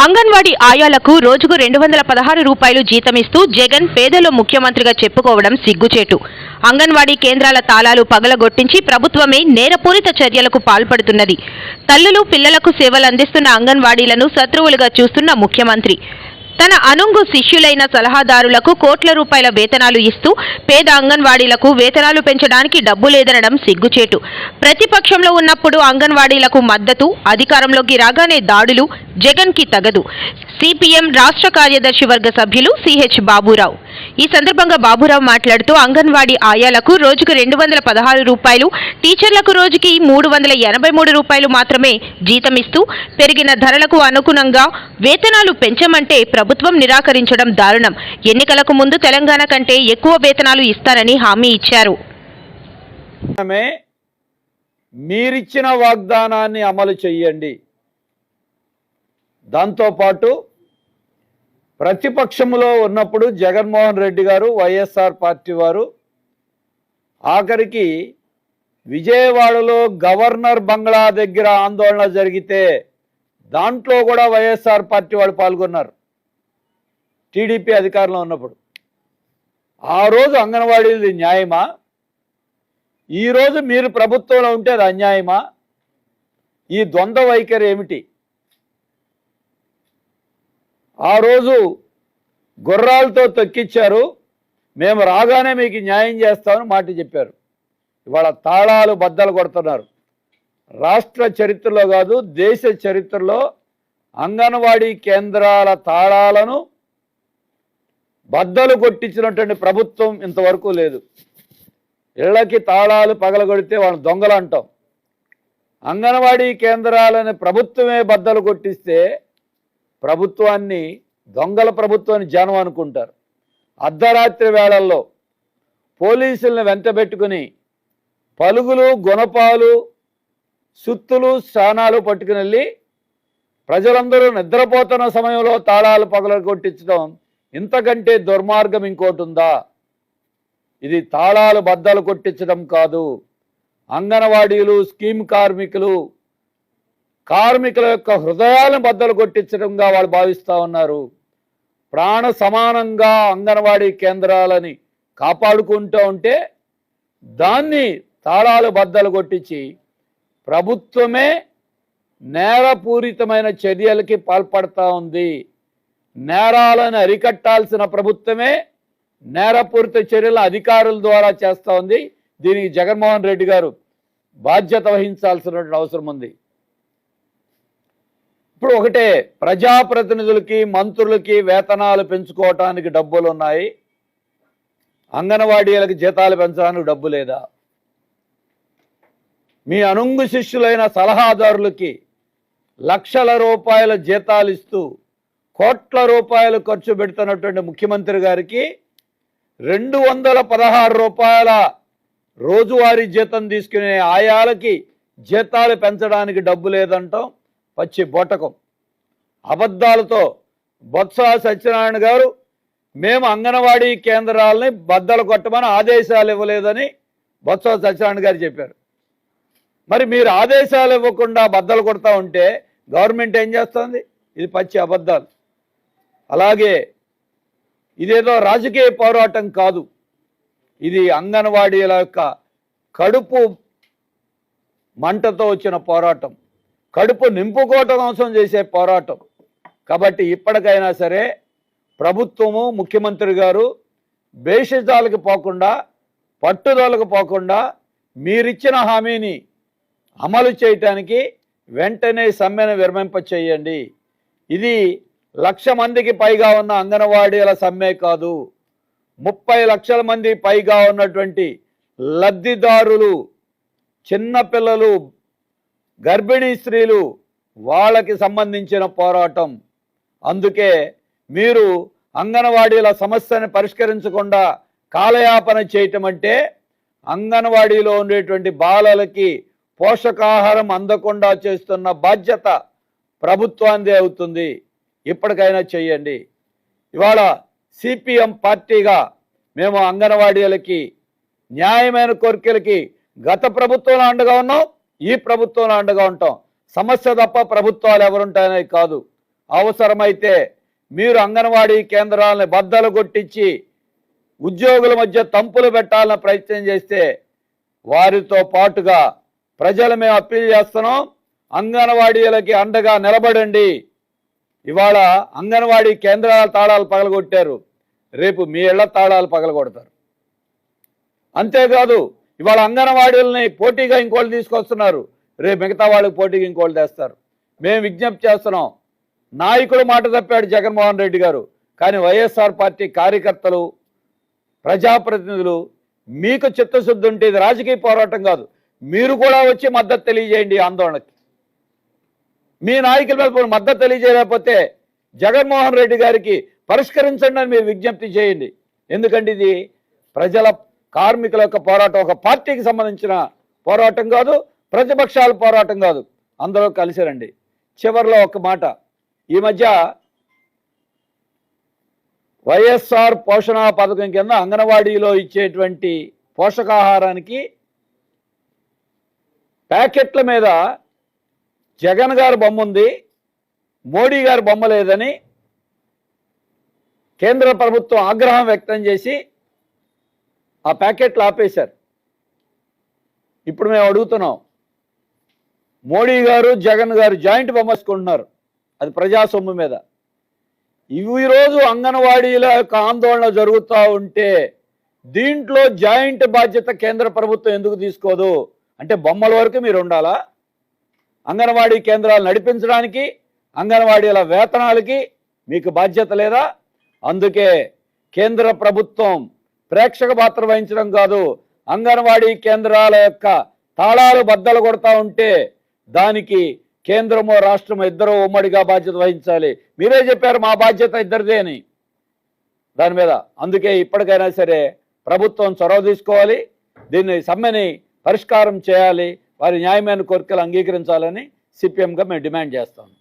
అంగన్వాడీ ఆయాలకు రోజుకు రెండు వందల పదహారు రూపాయలు జీతమిస్తూ జగన్ పేదలో ముఖ్యమంత్రిగా చెప్పుకోవడం సిగ్గుచేటు. అంగన్వాడీ కేంద్రాల తాళాలు పగలగొట్టించి ప్రభుత్వమే నేరపూరిత చర్యలకు పాల్పడుతున్నది. తల్లులు పిల్లలకు సేవలు అందిస్తున్న అంగన్వాడీలను శత్రువులుగా చూస్తున్న ముఖ్యమంత్రి. తన అనుంగు శిష్యులైన సలహాదారులకు కోట్ల రూపాయల వేతనాలు ఇస్తూ పేద అంగన్వాడీలకు వేతనాలు పెంచడానికి డబ్బు లేదనడం సిగ్గుచేటు. ప్రతిపక్షంలో ఉన్నప్పుడు అంగన్వాడీలకు మద్దతు అధికారంలోకి రాగానే దాడులు జగన్కి తగదు. సిపిఎం రాష్ట్ర కార్యదర్శి వర్గ సభ్యులు సిహెచ్ బాబురావు. ఈ సందర్భంగా బాబురావు మాట్లాడుతూ అంగన్వాడీ ఆయాలకు రోజుకు రెండు వందల పదహారు రూపాయలు టీచర్లకు రోజుకి మూడు వందల ఎనభై మూడు రూపాయలు మాత్రమే జీతమిస్తూ పెరిగిన ధరలకు అనుగుణంగా వేతనాలు పెంచమంటే ప్రభుత్వం ప్రభుత్వం నిరాకరించడం దారుణం. ఎన్నికలకు ముందు తెలంగాణ కంటే ఎక్కువ వేతనాలు ఇస్తారని హామీ ఇచ్చారు. మీరిచ్చిన వాగ్దానాన్ని అమలు చెయ్యండి. దాంతోపాటు ప్రతిపక్షంలో ఉన్నప్పుడు జగన్మోహన్ రెడ్డి గారు వైఎస్ఆర్ పార్టీ వారు ఆఖరికి విజయవాడలో గవర్నర్ బంగ్లా దగ్గర ఆందోళన జరిగితే దాంట్లో కూడా వైఎస్ఆర్ పార్టీ వాళ్ళు పాల్గొన్నారు. టీడీపీ అధికారంలో ఉన్నప్పుడు. ఆ రోజు అంగన్వాడీలది న్యాయమా? ఈరోజు మీరు ప్రభుత్వంలో ఉంటే అది అన్యాయమా? ఈ ద్వంద్వ వైఖరి ఏమిటి? ఆ రోజు గుర్రాలతో తొక్కిచ్చారు. మేము రాగానే మీకు న్యాయం చేస్తామని మాట చెప్పారు. ఇవాళ తాళాలు బద్దలు కొడుతున్నారు. రాష్ట్ర చరిత్రలో కాదు దేశ చరిత్రలో అంగన్వాడీ కేంద్రాల తాళాలను బద్దలు కొట్టించినటువంటి ప్రభుత్వం ఇంతవరకు లేదు. ఇళ్ళకి తాళాలు పగలగొడితే వాళ్ళు దొంగలు అంటాం. అంగన్వాడీ కేంద్రాలని ప్రభుత్వమే బద్దలు కొట్టిస్తే ప్రభుత్వాన్ని దొంగల ప్రభుత్వాన్ని జనం అనుకుంటారు. అర్ధరాత్రి వేళల్లో పోలీసుల్ని వెంటబెట్టుకుని పలుగులు గుణపాలు సుత్తులు స్నానాలు పట్టుకుని వెళ్ళి ప్రజలందరూ నిద్రపోతున్న సమయంలో తాళాలు పగల కొట్టించడం ఇంతకంటే దుర్మార్గం ఇంకోటి ఉందా ఇది తాళాలు బద్దలు కొట్టించడం కాదు. అంగన్వాడీలు స్కీమ్ కార్మికులు కార్మికుల యొక్క హృదయాలను బద్దలు కొట్టించడంగా వాళ్ళు భావిస్తూ ఉన్నారు. ప్రాణ సమానంగా అంగన్వాడీ కేంద్రాలని కాపాడుకుంటూ ఉంటే దాన్ని తాళాలు బద్దలు కొట్టించి ప్రభుత్వమే నేరపూరితమైన చర్యలకి పాల్పడతా ఉంది. నేరాలను అరికట్టాల్సిన ప్రభుత్వమే నేరపూరిత చర్యల అధికారుల ద్వారా చేస్తూ ఉంది. దీనికి జగన్మోహన్ రెడ్డి గారు బాధ్యత వహించాల్సినటువంటి అవసరం ఉంది. ఇప్పుడు ఒకటే ప్రజాప్రతినిధులకి మంత్రులకి వేతనాలు పెంచుకోవటానికి డబ్బులు ఉన్నాయి. అంగన్వాడీలకు జీతాలు పెంచడానికి డబ్బు లేదా? మీ అనుంగు శిష్యులైన సలహాదారులకి లక్షల రూపాయల జీతాలు ఇస్తూ కోట్ల రూపాయలు ఖర్చు పెడుతున్నటువంటి ముఖ్యమంత్రి గారికి రెండు వందల పదహారు రూపాయల రోజువారీ జీతం తీసుకునే ఆయాలకి జీతాలు పెంచడానికి డబ్బు లేదంటాం పచ్చి బొటకం. అబద్ధాలతో బొత్స సత్యనారాయణ గారు మేము అంగన్వాడీ కేంద్రాలని బద్దలు కొట్టమని ఆదేశాలు ఇవ్వలేదని బొత్స సత్యనారాయణ గారు చెప్పారు. మరి మీరు ఆదేశాలు ఇవ్వకుండా బద్దలు కొడతా ఉంటే గవర్నమెంట్ ఏం చేస్తుంది? ఇది పచ్చి అబద్ధాలు. అలాగే ఇదేదో రాజకీయ పోరాటం కాదు. ఇది అంగన్వాడీల యొక్క కడుపు మంటతో వచ్చిన పోరాటం. కడుపు నింపుకోవటం కోసం చేసే పోరాటం. కాబట్టి ఇప్పటికైనా సరే ప్రభుత్వము ముఖ్యమంత్రి గారు భేషజాలకు పోకుండా పట్టుదలకు పోకుండా మీరిచ్చిన హామీని అమలు చేయటానికి వెంటనే సమ్మెను విరమింప చేయండి ఇది లక్ష మందికి పైగా ఉన్న అంగన్వాడీల సమ్మె కాదు. ముప్పై లక్షల మంది పైగా ఉన్నటువంటి లబ్ధిదారులు చిన్నపిల్లలు గర్భిణీ స్త్రీలు వాళ్ళకి సంబంధించిన పోరాటం. అందుకే మీరు అంగన్వాడీల సమస్యను పరిష్కరించకుండా కాలయాపన చేయటం అంటే అంగన్వాడీలో ఉండేటువంటి బాలలకి పోషకాహారం అందకుండా చేస్తున్న బాధ్యత ప్రభుత్వాందే అవుతుంది. ఇప్పటికైనా చెయ్యండి ఇవాళ సిపిఎం పార్టీగా మేము అంగన్వాడీలకి న్యాయమైన కోరికలకి గత ప్రభుత్వంలో అండగా ఉన్నాం ఈ ప్రభుత్వంలో అండగా ఉంటాం. సమస్య తప్ప ప్రభుత్వాలు ఎవరుంటాయనేది కాదు. అవసరమైతే మీరు అంగన్వాడీ కేంద్రాలను బద్దలు కొట్టించి ఉద్యోగుల మధ్య తంపులు పెట్టాలని ప్రయత్నం చేస్తే వారితో పాటుగా ప్రజలు మేము అప్పీల్ చేస్తున్నాం. అంగన్వాడీలకి అండగా నిలబడండి. ఇవాళ అంగన్వాడీ కేంద్రాల తాళాలు పగలగొట్టారు. రేపు మీ ఇళ్ళ తాళాలు పగలగొడతారు. అంతేకాదు ఇవాళ అంగన్వాడీలని పోటీగా ఇంకోళ్ళు తీసుకొస్తున్నారు. రేపు మిగతా వాళ్ళకి పోటీగా ఇంకోళ్ళు తెస్తారు. మేము విజ్ఞప్తి చేస్తున్నాం. నాయకుడు మాట తప్పాడు జగన్మోహన్ రెడ్డి గారు. కానీ వైఎస్ఆర్ పార్టీ కార్యకర్తలు ప్రజాప్రతినిధులు మీకు చిత్తశుద్ధి ఉంటే ఇది రాజకీయ పోరాటం కాదు. మీరు కూడా వచ్చి మద్దతు తెలియజేయండి ఆందోళనకి. మీ నాయకుల మీద మద్దతు తెలియజేయకపోతే జగన్మోహన్ రెడ్డి గారికి పరిష్కరించండి అని మీరు విజ్ఞప్తి చేయండి. ఎందుకంటే ఇది ప్రజల కార్మికుల యొక్క పోరాటం ఒక పార్టీకి సంబంధించిన పోరాటం కాదు ప్రతిపక్షాల పోరాటం కాదు. అందరూ కలిసి రండి. చివరిలో ఒక మాట. ఈ మధ్య వైఎస్ఆర్ పోషణ పథకం కింద అంగన్వాడీలో ఇచ్చేటువంటి పోషకాహారానికి ప్యాకెట్ల మీద జగన్ గారు బొమ్మ ఉంది మోడీ గారు బొమ్మ లేదని కేంద్ర ప్రభుత్వం ఆగ్రహం వ్యక్తం చేసి ఆ ప్యాకెట్లు ఆపేశారు. ఇప్పుడు మేము అడుగుతున్నాం మోడీ గారు జగన్ గారు జాయింట్ బొమ్మసుకుంటున్నారు అది ప్రజా సొమ్ము మీద ఈరోజు అంగన్వాడీల యొక్క ఆందోళన జరుగుతూ ఉంటే దీంట్లో జాయింట్ బాధ్యత కేంద్ర ప్రభుత్వం ఎందుకు తీసుకోదు? అంటే బొమ్మల వరకు మీరు ఉండాలా? అంగన్వాడీ కేంద్రాలు నడిపించడానికి అంగన్వాడీల వేతనాలకి మీకు బాధ్యత లేదా? అందుకే కేంద్ర ప్రభుత్వం ప్రేక్షక పాత్ర వహించడం కాదు అంగన్వాడీ కేంద్రాల యొక్క తాళాలు బద్దలు కొడతా ఉంటే దానికి కేంద్రమో రాష్ట్రమో ఇద్దరు ఉమ్మడిగా బాధ్యత వహించాలి. మీరే చెప్పారు మా బాధ్యత ఇద్దరిదే అని. దాని మీద అందుకే ఇప్పటికైనా సరే ప్రభుత్వం చొరవ తీసుకోవాలి దీన్ని సమ్మెని పరిష్కారం చేయాలి వారి న్యాయమైన కోరికలు అంగీకరించాలని సిపిఎంగా మేము డిమాండ్ చేస్తాము